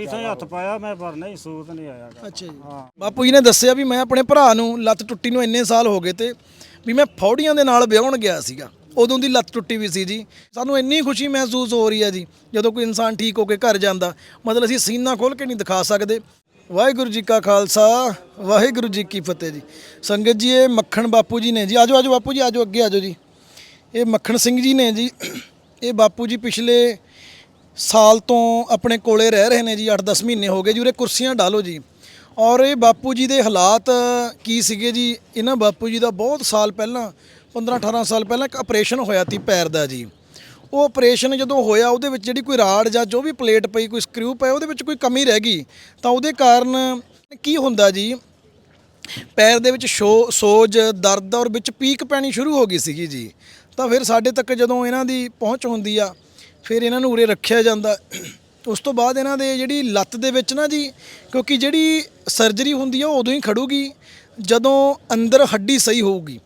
ਕਈ ਥਾਂ ਹੱਥ ਪਾਇਆ ਮੈਂ ਪਰ ਨਹੀਂ ਸੂਤ ਨਹੀਂ ਆਇਆ ਗਾ। ਅੱਛਾ ਜੀ। ਬਾਪੂ ਜੀ ਨੇ ਦੱਸਿਆ ਵੀ ਮੈਂ ਆਪਣੇ ਭਰਾ ਨੂੰ ਲੱਤ ਟੁੱਟੀ ਨੂੰ ਇੰਨੇ ਸਾਲ ਹੋ ਗਏ ਤੇ ਵੀ ਮੈਂ ਫੌੜੀਆਂ ਦੇ ਨਾਲ ਵਿਆਹਣ ਗਿਆ ਸੀਗਾ। ਉਦੋਂ ਦੀ ਲੱਤ ਟੁੱਟੀ ਵੀ ਸੀ ਜੀ। ਸਾਨੂੰ ਇੰਨੀ ਖੁਸ਼ੀ ਮਹਿਸੂਸ ਹੋ ਰਹੀ ਹੈ ਜੀ ਜਦੋਂ ਕੋਈ ਇਨਸਾਨ ਠੀਕ ਹੋ ਕੇ ਘਰ ਜਾਂਦਾ। ਮਤਲਬ ਅਸੀਂ ਸੀਨਾ ਖੋਲ ਕੇ ਨਹੀਂ ਦਿਖਾ ਸਕਦੇ। ਵਾਹਿਗੁਰੂ ਜੀ ਕਾ ਖਾਲਸਾ ਵਾਹਿਗੁਰੂ ਜੀ ਕੀ ਫਤਿਹ ਜੀ। ਸੰਗਤ ਜੀ ਇਹ ਮੱਖਣ ਬਾਪੂ ਜੀ ਨੇ ਜੀ। ਆਜੋ ਆਜੋ ਬਾਪੂ ਜੀ ਆਜੋ ਅੱਗੇ ਆਜੋ ਜੀ। ਇਹ ਮੱਖਣ ਸਿੰਘ ਜੀ ਨੇ ਜੀ ਇਹ ਬਾਪੂ ਜੀ ਪਿਛਲੇ ਸਾਲ ਤੋਂ ਆਪਣੇ ਕੋਲੇ ਰਹਿ ਰਹੇ ਨੇ ਜੀ 8-10 ਮਹੀਨੇ ਹੋ ਗਏ ਜੀ, ਉਰੇ ਕੁਰਸੀਆਂ ਡਾਲੋ ਜੀ। ਔਰ ਇਹ ਬਾਪੂ ਜੀ ਦੇ ਹਾਲਾਤ ਕੀ ਸੀਗੇ ਜੀ? ਇਹਨਾਂ ਬਾਪੂ ਜੀ ਦਾ ਬਹੁਤ ਸਾਲ ਪਹਿਲਾਂ 15-18 ਸਾਲ ਪਹਿਲਾਂ ਇੱਕ ਆਪਰੇਸ਼ਨ ਹੋਇਆ ਸੀ ਪੈਰ ਦਾ ਜੀ। ਉਹ ਆਪਰੇਸ਼ਨ ਜਦੋਂ ਹੋਇਆ, ਉਹਦੇ ਵਿੱਚ ਜਿਹੜੀ ਕੋਈ ਰਾੜ ਜਾਂ ਜੋ ਵੀ ਪਲੇਟ ਪਈ, ਕੋਈ ਸਕਰੂ ਪਿਆ, ਉਹਦੇ ਵਿੱਚ ਕੋਈ ਕਮੀ ਰਹਿ ਗਈ। ਤਾਂ ਉਹਦੇ ਕਾਰਨ ਕੀ ਹੁੰਦਾ ਜੀ? ਪੈਰ ਦੇ ਵਿੱਚ ਸ਼ੋ- ਸੋਜ, ਦਰਦ ਔਰ ਵਿੱਚ ਪੀਕ ਪੈਣੀ ਸ਼ੁਰੂ ਹੋ ਗਈ ਸੀਗੀ ਜੀ। ਤਾਂ ਫਿਰ ਸਾਡੇ ਤੱਕ ਜਦੋਂ ਇਹਨਾਂ ਦੀ ਪਹੁੰਚ ਹੁੰਦੀ ਆ ਫਿਰ ਇਹਨਾਂ ਨੂੰ ਉਰੇ ਰੱਖਿਆ ਜਾਂਦਾ। ਉਸ ਤੋਂ ਬਾਅਦ ਇਹਨਾਂ ਦੇ ਜਿਹੜੀ ਲੱਤ ਦੇ ਵਿੱਚ ਨਾ ਜੀ, ਕਿਉਂਕਿ ਜਿਹੜੀ ਸਰਜਰੀ ਹੁੰਦੀ ਆ ਉਹ ਉਦੋਂ ਹੀ ਖੜੂਗੀ, ਜਦੋਂ ਅੰਦਰ ਹੱਡੀ ਸਹੀ ਹੋਊਗੀ।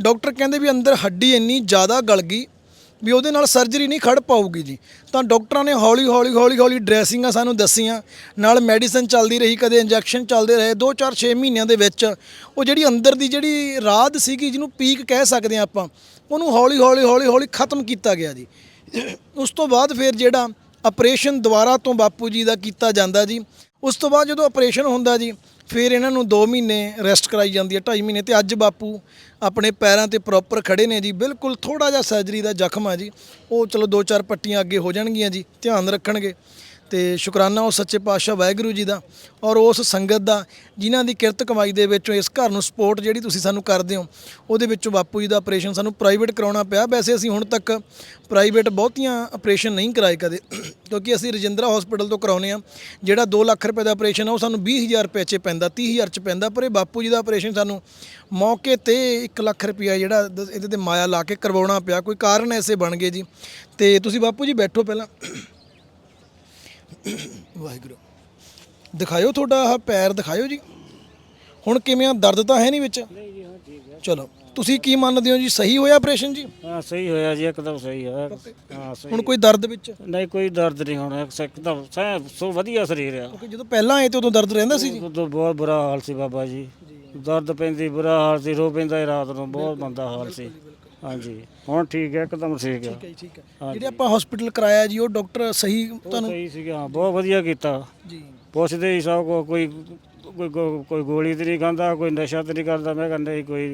ਡਾਕਟਰ ਕਹਿੰਦੇ ਵੀ ਅੰਦਰ ਹੱਡੀ ਇੰਨੀ ਜ਼ਿਆਦਾ ਗਲ ਗਈ ਵੀ ਉਹਦੇ ਨਾਲ ਸਰਜਰੀ ਨਹੀਂ ਖੜ ਪਾਊਗੀ ਜੀ। ਤਾਂ ਡਾਕਟਰਾਂ ਨੇ ਹੌਲੀ ਹੌਲੀ ਹੌਲੀ ਹੌਲੀ ਡਰੈਸਿੰਗਾਂ ਸਾਨੂੰ ਦੱਸੀਆਂ। ਨਾਲ ਮੈਡੀਸਨ ਚੱਲਦੀ ਰਹੀ, ਕਦੇ ਇੰਜੈਕਸ਼ਨ ਚੱਲਦੇ ਰਹੇ। 2 4 6 ਮਹੀਨਿਆਂ ਦੇ ਵਿੱਚ ਉਹ ਜਿਹੜੀ ਅੰਦਰ ਦੀ ਜਿਹੜੀ ਰਾਦ ਸੀਗੀ ਜਿਹਨੂੰ ਪੀਕ ਕਹਿ ਸਕਦੇ ਆ ਆਪਾਂ, ਉਹਨੂੰ ਹੌਲੀ ਹੌਲੀ ਹੌਲੀ ਹੌਲੀ ਖਤਮ ਕੀਤਾ ਗਿਆ ਜੀ। ਉਸ ਤੋਂ ਬਾਅਦ ਫਿਰ ਜਿਹੜਾ ਆਪਰੇਸ਼ਨ ਦੁਬਾਰਾ ਤੋਂ ਬਾਪੂ ਜੀ ਦਾ ਕੀਤਾ ਜਾਂਦਾ ਜੀ, ਉਸ ਤੋਂ ਬਾਅਦ ਜਦੋਂ ਆਪਰੇਸ਼ਨ ਹੁੰਦਾ ਜੀ, ਫਿਰ ਇਹਨਾਂ ਨੂੰ 2 ਮਹੀਨੇ ਰੈਸਟ ਕਰਾਈ ਜਾਂਦੀ ਹੈ 2.5 ਮਹੀਨੇ ਤੇ ਅੱਜ ਬਾਪੂ ਆਪਣੇ ਪੈਰਾਂ ਤੇ ਪ੍ਰੋਪਰ ਖੜੇ ਨੇ ਜੀ, ਬਿਲਕੁਲ ਥੋੜਾ ਜਿਹਾ ਸਰਜਰੀ ਦਾ ਜ਼ਖਮ ਆ ਜੀ, ਉਹ ਚਲੋ 2-4 ਪੱਟੀਆਂ ਅੱਗੇ ਹੋ ਜਾਣਗੀਆਂ ਜੀ, ਧਿਆਨ ਰੱਖਣਗੇ। ਤੇ ਸ਼ੁਕਰਾਨਾ ਉਹ ਸੱਚੇ ਪਾਤਸ਼ਾਹ ਵਾਹਿਗੁਰੂ ਜੀ ਦਾ ਔਰ ਉਸ ਸੰਗਤ ਦਾ ਜਿਨ੍ਹਾਂ ਦੀ ਕਿਰਤ ਕਮਾਈ ਦੇ ਵਿੱਚੋਂ ਇਸ ਘਰ ਨੂੰ ਸਪੋਰਟ ਜਿਹੜੀ ਤੁਸੀਂ ਸਾਨੂੰ ਕਰਦੇ ਹੋ, ਉਹਦੇ ਵਿੱਚੋਂ ਬਾਪੂ ਜੀ ਦਾ ਆਪਰੇਸ਼ਨ ਸਾਨੂੰ ਪ੍ਰਾਈਵੇਟ ਕਰਾਉਣਾ ਪਿਆ। ਵੈਸੇ ਅਸੀਂ ਹੁਣ ਤੱਕ ਪ੍ਰਾਈਵੇਟ ਬਹੁਤੀਆਂ ਆਪਰੇਸ਼ਨ ਨਹੀਂ ਕਰਾਏ ਕਦੇ, ਕਿਉਂਕਿ ਅਸੀਂ ਰਜਿੰਦਰਾ ਹਸਪੀਟਲ ਤੋਂ ਕਰਾਉਨੇ ਆ ਜਿਹੜਾ 2 ਲੱਖ ਰੁਪਏ ਦਾ ਆਪਰੇਸ਼ਨ ਆ, ਉਹ ਸਾਨੂੰ 20000 ਰੁਪਏ 'ਚ ਪੈਂਦਾ 30000 'ਚ ਪੈਂਦਾ, ਪਰ ਇਹ ਬਾਪੂ ਜੀ ਦਾ ਆਪਰੇਸ਼ਨ ਸਾਨੂੰ ਮੌਕੇ ਤੇ 1 ਲੱਖ ਰੁਪਇਆ ਜਿਹੜਾ ਦ- ਇਹਦੇ ਤੇ ਮਾਇਆ ਲਾ ਕੇ ਕਰਵਾਉਣਾ ਪਿਆ। ਕੋਈ ਕਾਰਨ ਐਸੇ ਬਣ ਗਏ ਜੀ। ਤੇ ਤੁਸੀਂ ਬਾਪੂ ਜੀ ਬੈਠੋ ਪਹਿਲਾਂ। ਵਾਹਿਗੁਰੂ। ਦਿਖਾਇਓ ਤੁਹਾਡਾ ਆਹ ਪੈਰ ਦਿਖਾਇਓ ਜੀ। ਹੁਣ ਕਿਵੇਂ ਆ? ਦਰਦ ਤਾਂ ਹੈ ਨਹੀਂ ਵਿੱਚ? ਨਹੀਂ ਜੀ ਹਾਂ ਠੀਕ ਹੈ। ਚਲੋ ਤੁਸੀਂ ਕੀ ਮੰਨਦੇ ਹੋ ਜੀ? ਸਹੀ ਹੋਇਆ ਆਪਰੇਸ਼ਨ ਜੀ? ਹਾਂ ਸਹੀ ਹੋਇਆ ਜੀ ਇੱਕਦਮ ਸਹੀ ਹੈ ਹਾਂ ਸਹੀ। ਹੁਣ ਕੋਈ ਦਰਦ ਵਿੱਚ? ਨਹੀਂ ਕੋਈ ਦਰਦ ਨਹੀਂ ਹੋਣਾ ਇੱਕਦਮ ਸਹਿ ਸੋ ਵਧੀਆ ਸਰੀਰ ਆ। ਕਿਉਂਕਿ ਜਦੋਂ ਪਹਿਲਾਂ ਆਏ ਤੇ ਉਦੋਂ ਦਰਦ ਰਹਿੰਦਾ ਸੀ ਜੀ? ਉਦੋਂ ਬਹੁਤ ਬੁਰਾ ਹਾਲ ਸੀ ਬਾਬਾ ਜੀ। ਦਰਦ ਪੈਂਦੀ ਬੁਰਾ ਹਾਲ ਸੀ ਰੋ ਪੈਂਦਾ ਸੀ ਰਾਤ ਨੂੰ ਬਹੁਤ ਮੰਦਾ ਹਾਲ ਸੀ। ਹਾਂਜੀ। ਹੁਣ ਠੀਕ ਹੈ ਇੱਕਦਮ ਠੀਕ ਹੈ। ਠੀਕ ਹੈ ਠੀਕ ਹੈ। ਜਿਹੜੇ ਆਪਾਂ ਹਸਪੀਟਲ ਕਰਾਇਆ ਜੀ ਉਹ ਡਾਕਟਰ ਸਹੀ ਉਹ ਤੁਹਾਨੂੰ ਸਹੀ ਸੀਗਾ ਹਾਂ, ਬਹੁਤ ਵਧੀਆ ਕੀਤਾ। ਜੀ। ਪੁੱਛਦੇ ਹੀ ਸਭ ਕੋ ਕੋਈ ਕੋਈ ਕੋਈ- ਕੋਈ ਗੋਲੀ ਤੇ ਨਹੀਂ ਖਾਂਦਾ ਕੋਈ ਨਸ਼ਾ ਤੇ ਨਹੀਂ ਕਰਦਾ। ਮੈਂ ਕਹਿੰਦਾ ਨਹੀਂ ਕੋਈ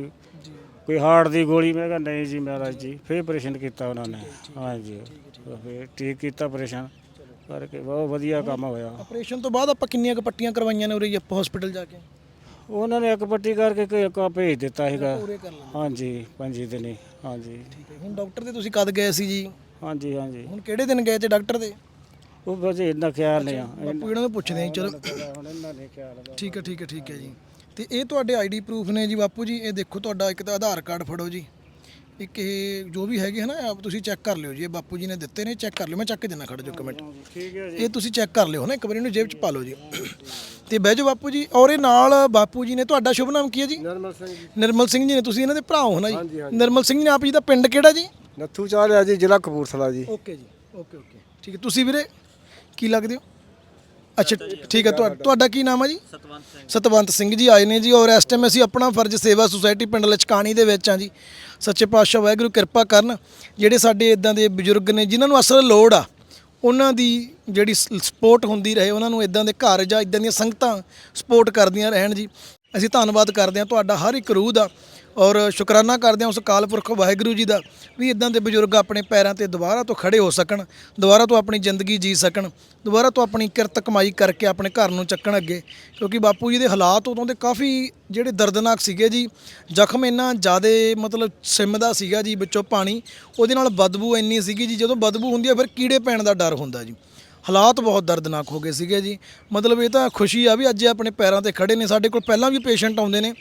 ਜੀ। ਕੋਈ ਹਾਰਟ ਦੀ ਗੋਲੀ ਮੈਂ ਕਹਿੰਦਾ ਨਹੀਂ ਜੀ ਮਹਾਰਾਜ ਜੀ ਫੇਰ ਆਪਰੇਸ਼ਨ ਕੀਤਾ ਉਹਨਾਂ ਨੇ। ਹਾਂਜੀ। ਫੇਰ ਠੀਕ ਕੀਤਾ ਆਪਰੇਸ਼ਨ ਕਰਕੇ ਬਹੁਤ ਵਧੀਆ ਕੰਮ ਹੋਇਆ। ਆਪਰੇਸ਼ਨ ਤੋਂ ਬਾਅਦ ਆਪਾਂ ਕਿੰਨੀਆਂ ਕੁ ਪੱਟੀਆਂ ਕਰਵਾਈਆਂ ਨੇ ਉਰੇ ਆਪਾਂ ਹਸਪੀਟਲ ਜਾ ਕੇ? ਉਹਨਾਂ ਨੇ ਇੱਕ ਪੱਟੀ ਕਰਕੇ ਕੋਈ ਕਾ ਭੇਜ ਦਿੱਤਾ ਸੀਗਾ। ਪੂਰੇ ਕਰ ਲਾਂ ਹਾਂਜੀ ਪੰਜੀ ਦਿਨੀ ਹਾਂਜੀ। ਠੀਕ ਹੈ। ਹੁਣ ਡਾਕਟਰ ਦੇ ਤੁਸੀਂ ਕਦ ਗਏ ਸੀ ਜੀ? ਹਾਂਜੀ ਹਾਂਜੀ। ਹੁਣ ਕਿਹੜੇ ਦਿਨ ਗਏ ਤੇ ਡਾਕਟਰ ਦੇ? ਉਹ ਬਸ ਇੰਨਾ ਖਿਆਲ ਨਹੀਂ ਆ। ਬਾਪੂ ਇਹਨਾਂ ਨੂੰ ਪੁੱਛਦੇ ਆਂ ਚਲੋ। ਹੁਣ ਇਹਨਾਂ ਨੇ ਖਿਆਲ ਠੀਕ ਹੈ ਠੀਕ ਹੈ ਠੀਕ ਹੈ ਜੀ। ਤੇ ਇਹ ਤੁਹਾਡੇ ਆਈਡੀ ਪ੍ਰੂਫ ਨੇ ਜੀ ਬਾਪੂ ਜੀ। ਇਹ ਦੇਖੋ ਤੁਹਾਡਾ ਇੱਕ ਤਾਂ ਆਧਾਰ ਕਾਰਡ ਫੜੋ ਜੀ। ਇੱਕ ਇਹ ਜੋ ਵੀ ਹੈਗੇ ਹੈ ਨਾ ਆਪ ਤੁਸੀਂ ਚੈੱਕ ਕਰ ਲਿਓ ਜੀ ਇਹ ਬਾਪੂ ਜੀ ਨੇ ਦਿੱਤੇ ਨੇ ਚੈੱਕ ਕਰ ਲਿਓ ਮੈਂ ਚੱਕ ਕੇ ਦਿੰਦਾ ਖੜ ਜਾਓ ਕਮੈਂਟ ਠੀਕ ਹੈ ਇਹ ਤੁਸੀਂ ਚੈੱਕ ਕਰ ਲਿਓ ਨਾ ਇੱਕ ਵਾਰੀ ਇਹਨੂੰ ਜੇਬ 'ਚ ਪਾ ਲਓ ਜੀ। ਤੇ ਬਹਿ ਜਾਓ ਬਾਪੂ ਜੀ ਔਰ ਇਹ ਨਾਲ ਬਾਪੂ ਜੀ ਨੇ ਤੁਹਾਡਾ ਸ਼ੁਭ ਨਾਮ ਕੀ ਹੈ ਜੀ? ਨਰਮਲ ਸਿੰਘ ਜੀ। ਨਿਰਮਲ ਸਿੰਘ ਜੀ ਨੇ ਤੁਸੀਂ ਇਹਨਾਂ ਦੇ ਭਰਾ ਹੋ ਨਾ ਜੀ? ਨਿਰਮਲ ਸਿੰਘ ਜੀ ਆਪ ਜੀ ਦਾ ਪਿੰਡ ਕਿਹੜਾ ਜੀ? ਨੱਥੂ ਚਾਲਿਆ ਜੀ ਜ਼ਿਲ੍ਹਾ ਕਪੂਰਥਲਾ ਜੀ। ਓਕੇ ਜੀ ਓਕੇ ਓਕੇ। ਠੀਕ ਹੈ ਤੁਸੀਂ ਵੀਰੇ ਕੀ ਲੱਗਦੇ ਹੋ? ਅੱਛਾ, ਠੀਕ ਹੈ, ਤੁਹਾ- ਤੁਹਾਡਾ ਕੀ ਨਾਮ ਹੈ ਜੀ? ਸਤਵੰਤ ਸਿੰਘ। ਸਤਵੰਤ ਸਿੰਘ ਜੀ ਆਏ ਨੇ ਜੀ, ਔਰ ਇਸ ਟਾਈਮ ਅਸੀਂ ਆਪਣਾ ਫਰਜ਼ ਸੇਵਾ ਸੁਸਾਇਟੀ ਪਿੰਡ ਲਚਕਾਣੀ ਦੇ ਵਿੱਚ ਹਾਂ ਜੀ। ਸੱਚੇ ਪਾਤਸ਼ਾਹ ਵਾਹਿਗੁਰੂ ਕਿਰਪਾ ਕਰਨ, ਜਿਹੜੇ ਸਾਡੇ ਇਦਾਂ ਦੇ ਬਜ਼ੁਰਗ ਨੇ, ਜਿਨ੍ਹਾਂ ਨੂੰ ਅਸਲ ਲੋੜ ਆ, ਉਹਨਾਂ ਦੀ ਜਿਹੜੀ ਸਪੋਰਟ ਹੁੰਦੀ ਰਹੇ, ਉਹਨਾਂ ਨੂੰ ਇਦਾਂ ਦੇ ਘਰ ਜਾਂ ਇਦਾਂ ਦੀਆਂ ਸੰਗਤਾਂ ਸਪੋਰਟ ਕਰਦੀਆਂ ਰਹਿਣ ਜੀ। ਅਸੀਂ ਧੰਨਵਾਦ ਕਰਦੇ ਹਾਂ, ਤੁਹਾਡਾ ਹਰ ਇੱਕ ਰੂਹ ਦਾ। ਔਰ ਸ਼ੁਕਰਾਨਾ ਕਰਦੇ ਹਾਂ ਉਸ ਅਕਾਲ ਪੁਰਖ ਵਾਹਿਗੁਰੂ ਜੀ ਦਾ ਵੀ ਇਦਾਂ ਦੇ ਬਜ਼ੁਰਗ ਆਪਣੇ ਪੈਰਾਂ ਤੇ ਦੁਬਾਰਾ ਤੋਂ ਖੜੇ ਹੋ ਸਕਣ, ਦੁਬਾਰਾ ਤੋਂ ਆਪਣੀ ਜ਼ਿੰਦਗੀ ਜੀ ਸਕਣ, ਦੁਬਾਰਾ ਤੋਂ ਆਪਣੀ ਕਿਰਤ ਕਮਾਈ ਕਰਕੇ ਆਪਣੇ ਘਰ ਨੂੰ ਚੱਕਣ ਅੱਗੇ। ਕਿਉਂਕਿ ਬਾਪੂ ਜੀ ਦੇ ਹਾਲਾਤ ਉਦੋਂ ਦੇ ਕਾਫੀ ਜਿਹੜੇ ਦਰਦਨਾਕ ਸੀਗੇ ਜੀ, ਜ਼ਖਮ ਇੰਨਾ ਜ਼ਿਆਦਾ ਮਤਲਬ ਸਿਮਦਾ ਸੀਗਾ ਜੀ, ਵਿੱਚੋਂ ਪਾਣੀ, ਉਹਦੇ ਨਾਲ ਬਦਬੂ ਇੰਨੀ ਸੀਗੀ ਜੀ, ਜਦੋਂ ਬਦਬੂ ਹੁੰਦੀ ਹੈ ਫਿਰ ਕੀੜੇ ਪੈਣ ਦਾ ਡਰ ਹੁੰਦਾ ਜੀ। ਹਾਲਾਤ ਬਹੁਤ ਦਰਦਨਾਕ ਹੋ ਗਏ ਸੀਗੇ ਜੀ। ਮਤਲਬ ਇਹ ਤਾਂ ਖੁਸ਼ੀ ਆ ਵੀ ਅੱਜ ਇਹ ਆਪਣੇ ਪੈਰਾਂ ਤੇ ਖੜੇ ਨੇ। ਸਾਡੇ ਕੋਲ ਪਹਿਲਾਂ ਵੀ ਪੇਸ਼ੈਂਟ ਆਉਂਦੇ ਨੇ।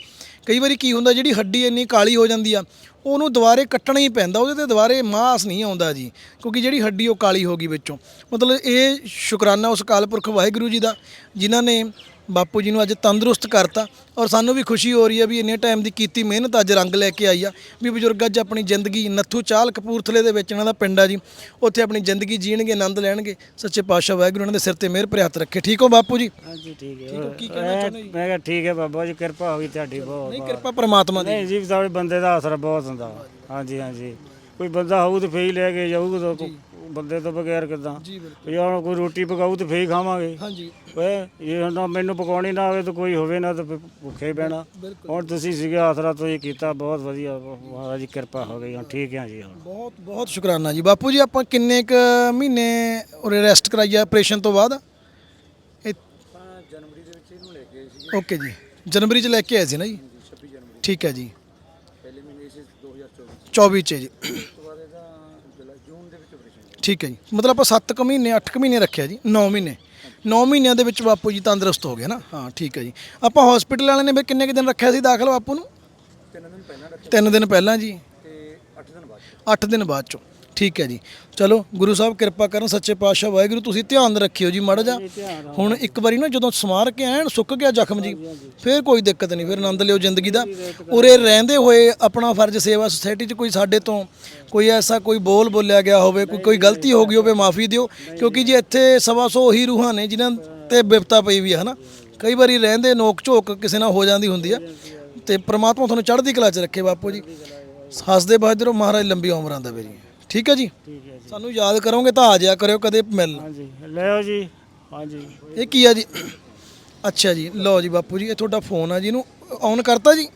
ਕਈ ਵਾਰੀ ਕੀ ਹੁੰਦਾ, ਜਿਹੜੀ ਹੱਡੀ ਇੰਨੀ ਕਾਲੀ ਹੋ ਜਾਂਦੀ ਆ, ਉਹਨੂੰ ਦੁਬਾਰੇ ਕੱਟਣਾ ਹੀ ਪੈਂਦਾ, ਉਹਦੇ ਤੇ ਦੁਬਾਰੇ ਮਾਸ ਨਹੀਂ ਆਉਂਦਾ ਜੀ, ਕਿਉਂਕਿ ਜਿਹੜੀ ਹੱਡੀ ਉਹ ਕਾਲੀ ਹੋ ਗਈ ਵਿੱਚੋਂ। ਮਤਲਬ ਇਹ ਸ਼ੁਕਰਾਨਾ ਉਸ ਅਕਾਲ ਪੁਰਖ ਵਾਹਿਗੁਰੂ ਜੀ ਦਾ, ਜਿਨ੍ਹਾਂ ਨੇ ਬਾਪੂ ਜੀ ਨੂੰ ਅੱਜ ਤੰਦਰੁਸਤ ਕਰਤਾ ਔਰ ਸਾਨੂੰ ਵੀ ਖੁਸ਼ੀ ਹੋ ਰਹੀ ਹੈ ਵੀ ਇੰਨੇ ਟਾਈਮ ਦੀ ਕੀਤੀ ਮਿਹਨਤ ਅੱਜ ਰੰਗ ਲੈ ਕੇ ਆਈ ਆ। ਵੀ ਬਜ਼ੁਰਗ ਅੱਜ ਆਪਣੀ ਜ਼ਿੰਦਗੀ ਨੱਥੂ ਚਾਲ ਕਪੂਰਥਲੇ ਦੇ ਵਿੱਚ ਇਹਨਾਂ ਦਾ ਪਿੰਡ ਆ ਜੀ। ਉੱਥੇ ਆਪਣੀ ਜ਼ਿੰਦਗੀ ਜੀਣਗੇ ਆਨੰਦ ਲੈਣਗੇ। ਸੱਚੇ ਪਾਤਸ਼ਾਹ ਵਾਹਿਗੁਰੂ ਉਹਨਾਂ ਦੇ ਸਿਰ ਤੇ ਮਿਹਰ ਹੱਥ ਰੱਖੇ। ਠੀਕ ਹੋ ਬਾਪੂ ਜੀ? ਹਾਂਜੀ ਠੀਕ ਹੈ। ਹੋ, ਕੀ ਕਹਿਣਾ ਮੈਂ ਚਾਹੁੰਦੇ ਜੀ? ਮੈਂ ਕਿਹਾ ਠੀਕ ਹੈ ਬਾਬਾ ਜੀ ਕਿਰਪਾ ਹੋਈ ਤੁਹਾਡੀ ਬਹੁਤ ਨਹੀਂ ਕਿਰਪਾ ਪ੍ਰਮਾਤਮਾ ਦੀ। ਨਹੀਂ ਜੀ ਸਾਡੇ ਬੰਦੇ ਦਾ ਆਸਰਾ ਬਹੁਤ ਹੁੰਦਾ। ਹਾਂਜੀ ਹਾਂਜੀ। ਕੋਈ ਬੰਦਾ ਹੋਊ ਤੇ ਫੇਰ ਹੀ ਲੈ ਕੇ ਜਾਊਗਾ ਤਾਂ ਕੋ- ਬੰਦੇ ਤੋਂ ਬਗੈਰ ਕਿਦਾਂ? ਜੀ ਬਿਲਕੁਲ। ਜੇ ਹੁਣ ਕੋਈ ਰੋਟੀ ਪਕਾਊ ਤੇ ਫੇਰ ਹੀ ਖਾਵਾਂਗੇ। ਹਾਂਜੀ। ਓਏ ਇਹ ਨਾ ਮੈਨੂੰ ਪਕਾਉਣੀ ਨਾ ਆਵੇ ਤਾਂ ਕੋਈ ਹੋਵੇ ਨਾ ਤਾਂ ਫਿਰ ਭੁੱਖੇ ਹੀ ਬਹਿਣਾ। ਬਿਲਕੁਲ। ਹੁਣ ਤੁਸੀਂ ਸੀਗੇ ਆਸਰਾ ਤੁਸੀਂ ਕੀਤਾ ਬਹੁਤ ਵਧੀਆ। ਮਹਾਰਾਜ ਦੀ ਕਿਰਪਾ ਹੋ ਗਈ ਹੁਣ ਠੀਕ ਹੈ ਜੀ ਹੁਣ। ਬਹੁਤ ਬਹੁਤ ਸ਼ੁਕਰਾਨਾ ਜੀ। ਬਾਪੂ ਜੀ ਆਪਾਂ ਕਿੰਨੇ ਕ ਮਹੀਨੇ ਉਰੇ ਰੈਸਟ ਕਰਾਈਆ ਆਪਰੇਸ਼ਨ ਤੋਂ ਬਾਅਦ? ਇਹ ਜਨਵਰੀ ਦੇ ਵਿੱਚ ਇਹਨੂੰ ਲੈ ਕੇ ਆਏ ਸੀ ਓਕੇ ਜੀ। ਜਨਵਰੀ ਚ ਲੈ ਕੇ ਆਏ ਸੀ ਨਾ ਜੀ? 26 ਜਨਵਰੀ। ਠੀਕ ਹੈ ਜੀ। ਪਹਿਲੇ ਮਹੀਨੇ ਸੀ 2024 24 ਚ। ਜੀ ਤੋਂ ਬਾਅਦ ਇਹਦਾ ਜੁਲਾਈ ਜੂਨ ਦੇ ਵਿੱਚ ਆਪਰੇਸ਼ਨ ਠੀਕ ਹੈ ਜੀ। ਮਤਲਬ ਆਪਾਂ 7 ਕੁ ਮਹੀਨੇ 8 ਕੁ ਮਹੀਨੇ ਰੱਖਿਆ ਜੀ 9 ਮਹੀਨੇ। 9 ਮਹੀਨਿਆਂ ਦੇ ਵਿੱਚ ਬਾਪੂ ਜੀ ਤੰਦਰੁਸਤ ਹੋ ਗਏ ਨਾ। ਹਾਂ, ਠੀਕ ਹੈ ਜੀ। ਆਪਾਂ ਹਸਪੀਟਲ ਵਾਲਿਆਂ ਨੇ ਵੀ ਕਿੰਨੇ ਕੁ ਦਿਨ ਰੱਖਿਆ ਸੀ ਦਾਖਲ ਬਾਪੂ ਨੂੰ? ਤਿੰਨ ਦਿਨ ਪਹਿਲਾਂ ਰੱਖੇ 3 ਦਿਨ ਪਹਿਲਾਂ ਜੀ। 8 ਦਿਨ ਬਾਅਦ 8 ਦਿਨ ਬਾਅਦ ਚੋਂ। ਠੀਕ ਹੈ ਜੀ। ਚਲੋ ਗੁਰੂ ਸਾਹਿਬ ਕਿਰਪਾ ਕਰਨ ਸੱਚੇ ਪਾਤਸ਼ਾਹ ਵਾਹਿਗੁਰੂ ਤੁਸੀਂ ਧਿਆਨ ਰੱਖਿਓ ਜੀ ਮਾੜਾ ਜਾ ਹੁਣ ਇੱਕ ਵਾਰੀ ਨਾ ਜਦੋਂ ਸਮਾਰ ਕੇ ਐਨ ਸੁੱਕ ਗਿਆ ਜ਼ਖਮ ਜੀ ਫਿਰ ਕੋਈ ਦਿੱਕਤ ਨਹੀਂ ਫਿਰ ਆਨੰਦ ਲਿਓ ਜ਼ਿੰਦਗੀ ਦਾ। ਉਰੇ ਰਹਿੰਦੇ ਹੋਏ ਆਪਣਾ ਫਰਜ਼ ਸੇਵਾ ਸੁਸਾਇਟੀ 'ਚ ਕੋਈ ਸਾਡੇ ਤੋਂ ਕੋਈ ਐਸਾ ਕੋਈ ਬੋਲ ਬੋਲਿਆ ਗਿਆ ਹੋਵੇ ਕੋਈ ਕੋਈ ਗਲਤੀ ਹੋ ਗਈ ਹੋਵੇ ਮਾਫੀ ਦਿਓ। ਕਿਉਂਕਿ ਜੀ ਇੱਥੇ ਸਵਾ ਸੌ ਉਹੀ ਰੂਹਾਂ ਨੇ ਜਿਨ੍ਹਾਂ ਤੇ ਬਿਪਤਾ ਪਈ ਵੀ ਹੈ ਹਨਾ। ਕਈ ਵਾਰੀ ਰਹਿੰਦੇ ਨੋਕ ਝੋਕ ਕਿਸੇ ਨਾਲ ਹੋ ਜਾਂਦੀ ਹੁੰਦੀ ਆ ਤੇ ਪ੍ਰਮਾਤਮਾ ਤੁਹਾਨੂੰ ਚੜ੍ਹਦੀ ਕਲਾ 'ਚ ਰੱਖੇ ਬਾਪੂ ਜੀ। ਹੱਸਦੇ ਬਹਾਦਰੋ ਮਹਾਰਾਜ ਲੰਬੀ ਉਮਰਾਂ ਦੇਵੇ ਜੀ ਠੀਕ ਹੈ ਜੀ? ਠੀਕ ਹੈ ਜੀ। ਸਾਨੂੰ ਯਾਦ ਕਰੋਗੇ ਤਾਂ ਆ ਜਾਇਆ ਕਰਿਓ ਕਦੇ ਮਿਲਣ। ਹਾਂਜੀ ਲਿਓ ਜੀ। ਹਾਂਜੀ। ਇਹ ਕੀ ਆ ਜੀ? ਅੱਛਾ ਜੀ ਲਓ ਜੀ ਬਾਪੂ ਜੀ ਇਹ ਤੁਹਾਡਾ ਫੋਨ ਆ ਜੀ ਇਹਨੂੰ ਔਨ ਕਰਤਾ ਜੀ?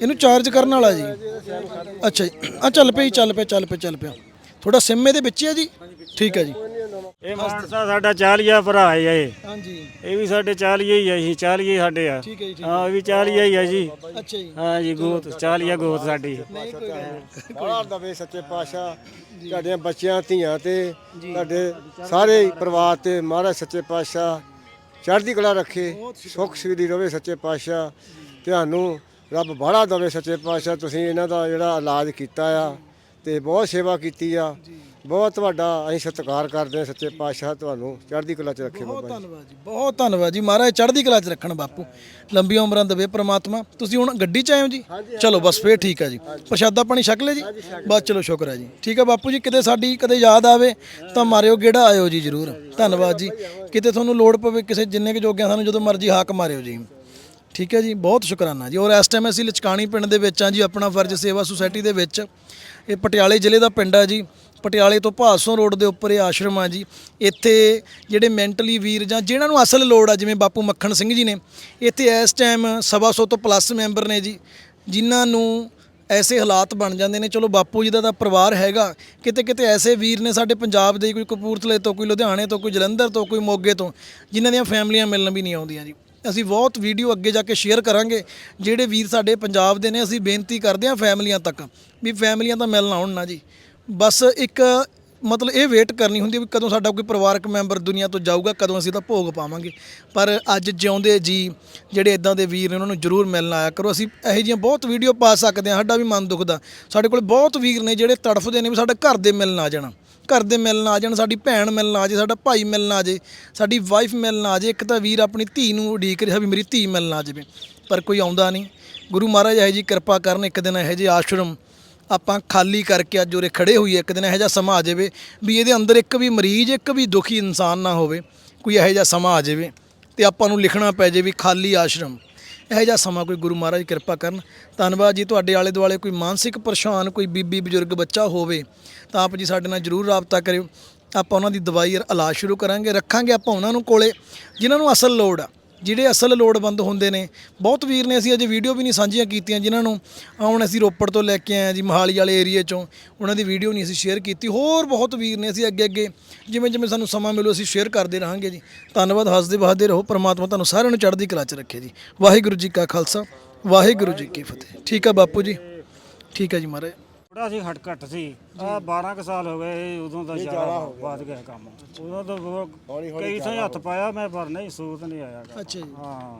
ਇਹਨੂੰ ਚਾਰਜ ਕਰਨ ਵਾਲਾ ਜੀ? ਅੱਛਾ ਜੀ। ਆ ਚੱਲ ਜੀ, ਚੱਲ ਪਿਆ ਚੱਲ ਪਿਆ ਚੱਲ ਪਿਆ। ਤੁਹਾਡਾ ਸਿਮ ਇਹਦੇ ਵਿੱਚ ਹੀ ਆ ਜੀ? ਠੀਕ ਹੈ ਜੀ। ਇਹ ਮਾਨਸਾ ਸਾਡਾ ਚਾਲੀਆ ਭਰਾ ਹੈ ਇਹ। ਹਾਂਜੀ। ਇਹ ਵੀ ਸਾਡੇ ਚਾਲੀਏ ਹੀ ਆ ਅਸੀਂ ਚਾਲੀਏ ਸਾਡੇ ਆ। ਠੀਕ ਹੈ ਜੀ ਠੀਕ ਹਾਂ। ਇਹ ਵੀ ਚਾਲੀਆ ਹੀ ਆ ਜੀ। ਅੱਛਾ ਜੀ। ਹਾਂ ਜੀ ਗੋਤ ਚਾਲੀਆ ਗੋਤ ਸਾਡੀ। ਨਹੀਂ ਕੋਈ ਗੱਲ ਨਹੀਂ। ਬਾਹਰ ਦਵੇ ਸੱਚੇ ਪਾਤਸ਼ਾਹ ਤੁਹਾਡੀਆਂ ਬੱਚਿਆਂ ਧੀਆਂ ਤੇ ਤੁਹਾਡੇ ਸਾਰੇ ਹੀ ਪਰਿਵਾਰ ਤੇ ਮਹਾਰਾਜ ਸੱਚੇ ਪਾਤਸ਼ਾਹ ਚੜ੍ਹਦੀ ਕਲਾ ਰੱਖੇ ਸੁੱਖ ਸੁਖੀ ਰਵੇ ਸੱਚੇ ਪਾਤਸ਼ਾਹ। ਤੁਹਾਨੂੰ ਰੱਬ ਬਾਹਲਾ ਦਵੇ ਸੱਚੇ ਪਾਤਸ਼ਾਹ ਤੁਸੀਂ ਇਹਨਾਂ ਦਾ ਜਿਹੜਾ ਇਲਾਜ ਕੀਤਾ ਆ ਤੇ ਬਹੁਤ ਸੇਵਾ ਕੀਤੀ ਆ। ਬਹੁਤ ਤੁਹਾਡਾ ਅਸੀਂ ਸਤਿਕਾਰ ਕਰਦੇ ਹਾਂ ਸੱਚੇ ਪਾਤਸ਼ਾਹ ਤੁਹਾਨੂੰ ਚੜ੍ਹਦੀ ਕਲਾ 'ਚ ਰੱਖੇ ਬਹੁਤ ਬਾਬਾ ਜੀ। ਧੰਨਵਾਦ ਜੀ ਬਹੁਤ ਧੰਨਵਾਦ ਜੀ। ਮਹਾਰਾਜ ਚੜ੍ਹਦੀ ਕਲਾ 'ਚ ਰੱਖਣ ਬਾਪੂ। ਲੰਬੀਆਂ ਉਮਰਾਂ ਦੇਵੇ ਪ੍ਰਮਾਤਮਾ। ਤੁਸੀਂ ਹੁਣ ਗੱਡੀ 'ਚ ਆਏ ਹੋ ਜੀ? ਚਲੋ ਬਸ ਫੇਰ ਠੀਕ ਹੈ ਜੀ। ਪ੍ਰਸ਼ਾਦਾ ਪਾਣੀ ਛਕ ਲਿਆ ਜੀ? ਬਸ ਚਲੋ ਸ਼ੁਕਰ ਹੈ ਜੀ। ਠੀਕ ਹੈ ਬਾਪੂ ਜੀ ਕਿਤੇ ਸਾਡੀ ਕਦੇ ਯਾਦ ਆਵੇ ਤਾਂ ਮਾਰਿਓ ਗੇੜਾ ਆਇਓ ਜੀ ਜਰੂਰ। ਧੰਨਵਾਦ ਜੀ। ਕਿਤੇ ਤੁਹਾਨੂੰ ਲੋੜ ਪਵੇ ਕਿਸੇ ਜਿੰਨੇ ਕੁ ਜੋਗਿਆਂ ਸਾਨੂੰ ਜਦੋਂ ਮਰਜ਼ੀ ਹਾਕ ਮਾਰਿਓ ਜੀ। ਠੀਕ ਹੈ ਜੀ ਬਹੁਤ ਸ਼ੁਕਰਾਨਾ ਜੀ। ਔਰ ਇਸ ਟਾਈਮ ਅਸੀਂ ਲਚਕਾਣੀ ਪਿੰਡ ਦੇ ਵਿੱਚ ਆ ਜੀ ਆਪਣਾ ਫਰਜ਼ ਸੇਵਾ ਸੁਸਾਇਟੀ ਦੇ ਵਿੱਚ। ਇਹ ਪਟਿਆਲੇ ਜ਼ਿਲ੍ਹੇ ਦਾ ਪਿੰਡ ਆ ਜੀ। ਪਟਿਆਲੇ ਤੋਂ ਭਾਸੋਂ ਰੋਡ ਦੇ ਉੱਪਰ ਇਹ ਆਸ਼ਰਮ ਆ ਜੀ। ਇੱਥੇ ਜਿਹੜੇ ਮੈਂਟਲੀ ਵੀਰ ਜਾਂ ਜਿਨ੍ਹਾਂ ਨੂੰ ਅਸਲ ਲੋੜ ਆ, ਜਿਵੇਂ ਬਾਪੂ ਮੱਖਣ ਸਿੰਘ ਜੀ ਨੇ, ਇੱਥੇ ਇਸ ਟਾਈਮ ਸਵਾ ਸੌ ਤੋਂ ਪਲੱਸ ਮੈਂਬਰ ਨੇ ਜੀ, ਜਿਨ੍ਹਾਂ ਨੂੰ ਐਸੇ ਹਾਲਾਤ ਬਣ ਜਾਂਦੇ ਨੇ। ਚਲੋ ਬਾਪੂ ਜੀ ਦਾ ਤਾਂ ਪਰਿਵਾਰ ਹੈਗਾ, ਕਿਤੇ ਕਿਤੇ ਐਸੇ ਵੀਰ ਨੇ ਸਾਡੇ ਪੰਜਾਬ ਦੇ ਕੋਈ ਕਪੂਰਥਲੇ ਤੋਂ, ਕੋਈ ਲੁਧਿਆਣੇ ਤੋਂ, ਕੋਈ ਜਲੰਧਰ ਤੋਂ, ਕੋਈ ਮੋਗੇ ਤੋਂ, ਜਿਨ੍ਹਾਂ ਦੀਆਂ ਫੈਮਲੀਆਂ ਮਿਲਣ ਵੀ ਨਹੀਂ ਆਉਂਦੀਆਂ ਜੀ। ਅਸੀਂ ਬਹੁਤ ਵੀਡੀਓ ਅੱਗੇ ਜਾ ਕੇ ਸ਼ੇਅਰ ਕਰਾਂਗੇ, ਜਿਹੜੇ ਵੀਰ ਸਾਡੇ ਪੰਜਾਬ ਦੇ ਨੇ, ਅਸੀਂ ਬੇਨਤੀ ਕਰਦੇ ਹਾਂ ਫੈਮਲੀਆਂ ਤੱਕ ਵੀ ਫੈਮਲੀਆਂ ਤਾਂ ਮਿਲਣ ਆਉਣ ਨਾ ਜੀ। ਬਸ ਇੱਕ ਮਤਲਬ ਇਹ ਵੇਟ ਕਰਨੀ ਹੁੰਦੀ ਹੈ ਵੀ ਕਦੋਂ ਸਾਡਾ ਕੋਈ ਪਰਿਵਾਰਕ ਮੈਂਬਰ ਦੁਨੀਆ ਤੋਂ ਜਾਊਗਾ, ਕਦੋਂ ਅਸੀਂ ਤਾਂ ਭੋਗ ਪਾਵਾਂਗੇ। ਪਰ ਅੱਜ ਜਿਉਂਦੇ ਜੀ, ਜਿਹੜੇ ਇਦਾਂ ਦੇ ਵੀਰ ਨੇ ਉਹਨਾਂ ਨੂੰ ਜ਼ਰੂਰ ਮਿਲਣ ਆਇਆ ਕਰੋ। ਅਸੀਂ ਇਹੋ ਜਿਹੀਆਂ ਬਹੁਤ ਵੀਡੀਓ ਪਾ ਸਕਦੇ ਹਾਂ, ਸਾਡਾ ਵੀ ਮਨ ਦੁਖਦਾ। ਸਾਡੇ ਕੋਲ ਬਹੁਤ ਵੀਰ ਨੇ ਜਿਹੜੇ ਤੜਫਦੇ ਨੇ ਵੀ ਸਾਡੇ ਘਰ ਦੇ ਮਿਲਣ ਆ ਜਾਣਾ। ਘਰ ਦੇ ਮਿਲਣ ਆ ਜਾਣ, ਸਾਡੀ ਭੈਣ ਮਿਲਣ ਆ ਜੇ, ਸਾਡਾ ਭਾਈ ਮਿਲਣ ਆ ਜੇ, ਸਾਡੀ ਵਾਈਫ ਮਿਲਣ ਆ ਜੇ, ਇੱਕ ਤਾਂ ਵੀਰ ਆਪਣੀ ਧੀ ਨੂੰ ਉਡੀਕ ਰਿਹਾ ਵੀ ਮੇਰੀ ਧੀ ਮਿਲਣ ਆ ਜਾਵੇ। ਪਰ ਕੋਈ ਆਉਂਦਾ ਨਹੀਂ। ਗੁਰੂ ਮਹਾਰਾਜ ਇਹੋ ਜੀ ਕਿਰਪਾ ਕਰਨ, ਇੱਕ ਦਿਨ ਇਹੋ ਜਿਹੇ ਆਸ਼ਰਮ ਆਪਾਂ ਖਾਲੀ ਕਰਕੇ ਅੱਜ ਉਰੇ ਖੜੇ ਹੋਈਏ, ਇੱਕ ਦਿਨ ਇਹੋ ਜਿਹਾ ਸਮਾਂ ਆ ਜਾਵੇ ਵੀ ਇਹਦੇ ਅੰਦਰ ਇੱਕ ਵੀ ਮਰੀਜ਼, ਇੱਕ ਵੀ ਦੁਖੀ ਇਨਸਾਨ ਨਾ ਹੋਵੇ, ਕੋਈ ਇਹੋ ਜਿਹਾ ਸਮਾਂ ਆ ਜਾਵੇ ਤੇ ਆਪਾਂ ਨੂੰ ਲਿਖਣਾ ਪੈ ਜਾਵੇ ਵੀ ਖਾਲੀ ਆਸ਼ਰਮ। ਇਹੋ ਜਿਹਾ ਸਮਾਂ ਕੋਈ ਗੁਰੂ ਮਹਾਰਾਜ ਕਿਰਪਾ ਕਰਨ। ਧੰਨਵਾਦ ਜੀ ਤੁਹਾਡੇ ਆਲੇ ਦੁਆਲੇ ਕੋਈ ਮਾਨਸਿਕ ਪਰੇਸ਼ਾਨ, ਕੋਈ ਬੀਬੀ ਬਜ਼ੁਰਗ ਬੱਚਾ ਹੋਵੇ, ਤਾਂ ਆਪ ਜੀ ਸਾਡੇ ਨਾਲ ਜਰੂਰ ਰਾਬਤਾ ਕਰਿਓ। ਆਪਾਂ ਉਹਨਾਂ ਦੀ ਦਵਾਈ ਇਲਾਜ ਸ਼ੁਰੂ ਕਰਾਂਗੇ, ਰੱਖਾਂਗੇ ਆਪਾਂ ਉਹਨਾਂ ਨੂੰ ਕੋਲੇ, ਜਿਨ੍ਹਾਂ ਨੂੰ ਅਸਲ ਲੋੜ ਆ। ਜਿਹੜੇ ਅਸਲ ਲੋੜਵੰਦ ਹੁੰਦੇ ਨੇ। ਬਹੁਤ ਵੀਰ ਨੇ ਅਸੀਂ ਅਜੇ ਵੀਡੀਓ ਵੀ ਨਹੀਂ ਸਾਂਝੀਆਂ ਕੀਤੀਆਂ ਜਿਨ੍ਹਾਂ ਨੂੰ ਆਉਣ ਅਸੀਂ ਰੋਪੜ ਤੋਂ ਲੈ ਕੇ ਆਏ ਹਾਂ ਜੀ, ਮਹਾਲੀ ਵਾਲੇ ਏਰੀਏ ਚੋਂ। ਉਹਨਾਂ ਦੀ ਵੀਡੀਓ ਨਹੀਂ ਅਸੀਂ ਸ਼ੇਅਰ ਕੀਤੀ। ਹੋਰ ਬਹੁਤ ਵੀਰ ਨੇ ਅਸੀਂ ਅੱਗੇ ਅੱਗੇ ਜਿਵੇਂ ਜਿਵੇਂ ਸਾਨੂੰ ਸਮਾਂ ਮਿਲੂ ਅਸੀਂ ਸ਼ੇਅਰ ਕਰਦੇ ਰਹਾਂਗੇ ਜੀ। ਧੰਨਵਾਦ, ਹੱਸਦੇ ਵਸਦੇ ਰਹੋ। ਪਰਮਾਤਮਾ ਤੁਹਾਨੂੰ ਸਾਰਿਆਂ ਨੂੰ ਚੜ੍ਹਦੀ ਕਲਾ 'ਚ ਰੱਖੇ ਜੀ। ਵਾਹਿਗੁਰੂ ਜੀ ਕਾ ਖਾਲਸਾ, ਵਾਹਿਗੁਰੂ ਜੀ ਕੀ ਫਤਿਹ। ਠੀਕ ਆ ਬਾਪੂ ਜੀ? ਠੀਕ ਹੈ ਜੀ ਮਹਾਰਾਜ। ਥੋੜਾ ਸੀ ਹਟ ਘੱਟ ਸੀ। ਆ 12 ਕੁ ਸਾਲ ਹੋ ਗਏ ਉਦੋਂ ਦਾ ਜ਼ਿਆਦਾ ਵੱਧ ਗਿਆ ਕੰਮ। ਉਦੋਂ ਤਾਂ ਬਹੁਤ- ਕਈ ਥਾਂ ਹੱਥ ਪਾਇਆ ਮੈਂ ਪਰ ਨਹੀਂ ਸੂਤ ਨਹੀਂ ਆਇਆ ਗਾ। ਅੱਛਾ ਜੀ। ਹਾਂ।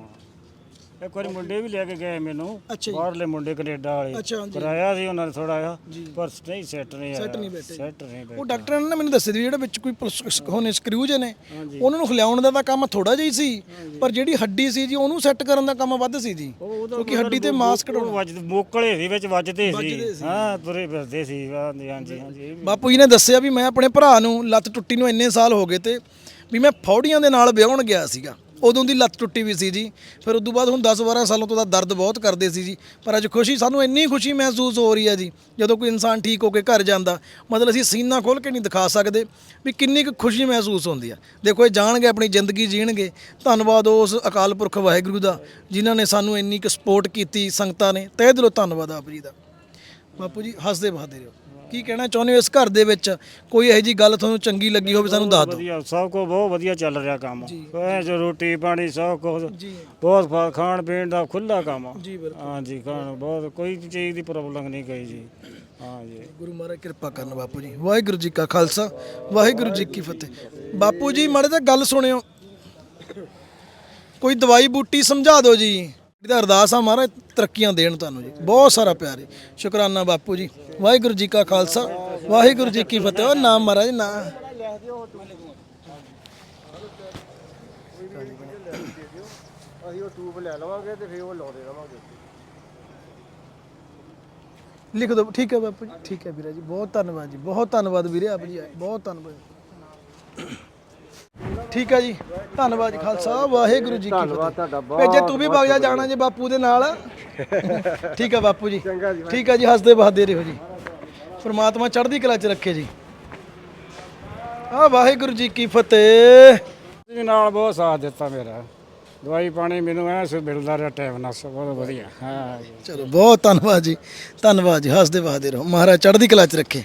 ਇੱਕ ਵਾਰੀ ਮੁੰਡੇ ਵੀ ਲੈ ਕੇ ਗਏ ਮੈਨੂੰ ਅੱਛਾ ਜੀ। ਬਾਹਰਲੇ ਮੁੰਡੇ ਕੈਨੇਡਾ ਵਾਲੇ। ਹਾਂਜੀ। ਕਰਾਇਆ ਸੀ ਉਹਨਾਂ ਨੇ ਥੋੜਾ ਜਿਹਾ ਪਰ ਨਹੀਂ ਸੈੱਟ ਨਹੀਂ Set ਨਹੀਂ ਬੈਠੇ। ਸੈੱਟ ਨਹੀਂ ਉਹ ਬੈਠੇ ਡਾਕਟਰਾਂ ਨੇ ਨਾ ਮੈਨੂੰ ਦੱਸਿਆ ਸੀ ਜਿਹੜਾ ਵਿੱਚ ਕੋਈ ਪਲਸ- ਹੋਣੇ ਸਕਰੂ ਜੇ ਨੇ ਉਹਨਾਂ ਨੂੰ ਖਿਲਾਉਣ ਦਾ ਤਾਂ ਕੰਮ ਥੋੜਾ ਜਿਹਾ ਹੀ ਸੀ ਪਰ ਜਿਹੜੀ ਹੱਡੀ ਸੀ ਜੀ ਉਹਨੂੰ ਸੈੱਟ ਕਰਨ ਦਾ ਕੰਮ ਵੱਧ ਸੀ ਜੀ। ਕਿਉਂਕਿ ਹੱਡੀ ਤੇ ਮਾਸ ਕਢਾਉਣਾ ਵੱਜ ਮੋਕਲੇ ਸੀ ਵਿੱਚ ਵੱਜਦੇ ਸੀ। ਹਾਂ ਤੁਰੇ ਫਿਰਦੇ ਸੀ ਹਾਂਜੀ ਹਾਂਜੀ ਹਾਂਜੀ ਇਹ ਵੀ ਬਾਪੂ ਜੀ ਨੇ ਦੱਸਿਆ ਵੀ ਮੈਂ ਆਪਣੇ ਭਰਾ ਨੂੰ ਲੱਤ ਟੁੱਟੀ ਨੂੰ ਇੰਨੇ ਸਾਲ ਹੋ ਗਏ ਤੇ ਵੀ ਮੈਂ ਫੌੜੀਆਂ ਦੇ ਨਾਲ ਵਿਆਹਣ ਗਿਆ ਸੀਗਾ। ਉਦੋਂ ਦੀ ਲੱਤ ਟੁੱਟੀ ਵੀ ਸੀ ਜੀ। ਫਿਰ ਉਸ ਤੋਂ ਬਾਅਦ ਹੁਣ 10-12 ਸਾਲਾਂ ਤੋਂ ਦਾ ਦਰਦ ਬਹੁਤ ਕਰਦੇ ਸੀ ਜੀ। ਪਰ ਅੱਜ ਖੁਸ਼ੀ, ਸਾਨੂੰ ਇੰਨੀ ਖੁਸ਼ੀ ਮਹਿਸੂਸ ਹੋ ਰਹੀ ਹੈ ਜੀ, ਜਦੋਂ ਕੋਈ ਇਨਸਾਨ ਠੀਕ ਹੋ ਕੇ ਘਰ ਜਾਂਦਾ, ਮਤਲਬ ਅਸੀਂ ਸੀਨਾ ਖੋਲ ਕੇ ਨਹੀਂ ਦਿਖਾ ਸਕਦੇ ਵੀ ਕਿੰਨੀ ਕੁ ਖੁਸ਼ੀ ਮਹਿਸੂਸ ਹੁੰਦੀ ਆ। ਦੇਖੋ, ਇਹ ਜਾਣਗੇ, ਆਪਣੀ ਜ਼ਿੰਦਗੀ ਜੀਣਗੇ। ਧੰਨਵਾਦ ਉਸ ਅਕਾਲ ਪੁਰਖ ਵਾਹਿਗੁਰੂ ਦਾ, ਜਿਨ੍ਹਾਂ ਨੇ ਸਾਨੂੰ ਇੰਨੀ ਕੁ ਸਪੋਰਟ ਕੀਤੀ, ਸੰਗਤਾਂ ਨੇ। ਤਹਿ ਦਿਲੋਂ ਧੰਨਵਾਦ ਆਪ ਜੀ ਦਾ। ਬਾਪੂ ਜੀ ਹੱਸਦੇ ਬਹਾਦੇ ਰਹੋ। ਕੀ ਕਹਿਣਾ ਚਾਹੁੰਦੇ ਹੋ ਇਸ ਘਰ ਦੇ ਵਿੱਚ? ਕੋਈ ਇਹੋ ਜੀ ਗੱਲ ਤੁਹਾਨੂੰ ਚੰਗੀ ਲੱਗੀ ਹੋਵੇ ਸਾਨੂੰ ਦੱਸ ਦਿਓ। ਵਧੀਆ ਸਭ ਕੁਝ ਬਹੁਤ ਵਧੀਆ ਚੱਲ ਰਿਹਾ ਕੰਮ। ਐ ਜੋ ਰੋਟੀ ਪਾਣੀ ਸਭ ਕੁਝ ਬਹੁਤ ਫਾ- ਖਾਣ ਪੀਣ ਦਾ ਖੁੱਲਾ ਕੰਮ। ਆ। ਜੀ ਬਿਲਕੁਲ। ਹਾਂਜੀ ਖਾਣ ਬਹੁਤ ਕੋਈ ਚੀਜ਼ ਦੀ ਪ੍ਰੋਬਲਮ ਨਹੀਂ ਗਈ ਜੀ। ਹਾਂਜੀ। ਗੁਰੂ ਮਹਾਰਾਜ ਕਿਰਪਾ ਕਰਨ ਬਾਪੂ ਜੀ। ਵਾਹਿਗੁਰੂ ਜੀ ਕਾ ਖਾਲਸਾ ਵਾਹਿਗੁਰੂ ਜੀ ਕੀ ਫਤਿਹ। ਬਾਪੂ ਜੀ ਮਾੜੇ ਤਾਂ ਗੱਲ ਸੁਣਿਓ। ਕੋਈ ਦਵਾਈ ਬੂਟੀ ਸਮਝਾ ਦਿਓ ਜੀ। ਇਹਦਾ ਅਰਦਾਸ ਆ ਮਹਾਰਾਜ, ਤਰੱਕੀਆਂ ਦੇਣ ਤੁਹਾਨੂੰ ਜੀ। ਬਹੁਤ ਸਾਰਾ ਪਿਆਰ ਹੈ ਸ਼ੁਕਰਾਨਾ ਬਾਪੂ ਜੀ। ਵਾਹਿਗੁਰੂ ਜੀ ਕਾ ਖਾਲਸਾ। ਵਾਹਿਗੁਰੂ ਜੀ ਕੀ ਫਤਿਹ। ਉਹ ਨਾਮ ਮਹਾਰਾਜ, ਨਾ। ਅਸੀਂ ਉਹ ਟੂਬ ਲੈ ਲਵਾਂਗੇ ਤੇ ਫਿਰ ਉਹ ਲਾਉਂਦੇ ਰਵਾਂਗੇ ਲਿਖ ਦਿਓ ਠੀਕ ਹੈ ਬਾਪੂ ਜੀ। ਠੀਕ ਹੈ ਵੀਰਾ ਜੀ। ਬਹੁਤ ਧੰਨਵਾਦ ਜੀ। ਬਹੁਤ ਧੰਨਵਾਦ ਵੀਰੇ ਆਪ ਜੀ। ਆਏ ਬਹੁਤ ਧੰਨਵਾਦ। ਠੀਕ ਹੈ ਜੀ। ਧੰਨਵਾਦ ਜੀ ਖਾਲਸਾ। ਵਾਹਿਗੁਰੂ ਜੀ ਕੀ ਧੰਨਵਾਦ ਫਤਿਹ। ਭੇਜੇ ਤੂੰ ਵੀ ਵਗ ਜਾ ਜਾਣਾ ਜੇ ਬਾਪੂ ਦੇ ਨਾਲ। ਠੀਕ ਹੈ ਬਾਪੂ ਜੀ। ਚੰਗਾ ਜੀ ਠੀਕ ਹੈ ਜੀ ਹੱਸਦੇ ਬਹਾਦੇ ਰਹੋ ਜੀ। ਪ੍ਰਮਾਤਮਾ ਚੜ੍ਹਦੀ ਕਲਾ 'ਚ ਰੱਖੇ ਜੀ। ਆ ਵਾਹਿਗੁਰੂ ਜੀ ਕੀ ਫਤਿਹ। ਜੀ ਨਾਲ ਬਹੁਤ ਸਾਥ ਦਿੱਤਾ ਮੇਰਾ। ਦਵਾਈ ਪਾਣੀ ਮੈਨੂੰ ਐ ਸ ਮਿਲਦਾ ਰਿਹਾ ਟਾਈਮ ਨਾਲ ਸਭ ਬਹੁਤ ਵਧੀਆ। ਹਾਂ ਚਲੋ ਬਹੁਤ ਧੰਨਵਾਦ ਜੀ। ਧੰਨਵਾਦ ਜੀ ਹੱਸਦੇ ਬਹਾਦੇ ਰਹੋ। ਮਹਾਰਾਜ ਚੜ੍ਹਦੀ ਕਲਾ 'ਚ ਰੱਖੇ।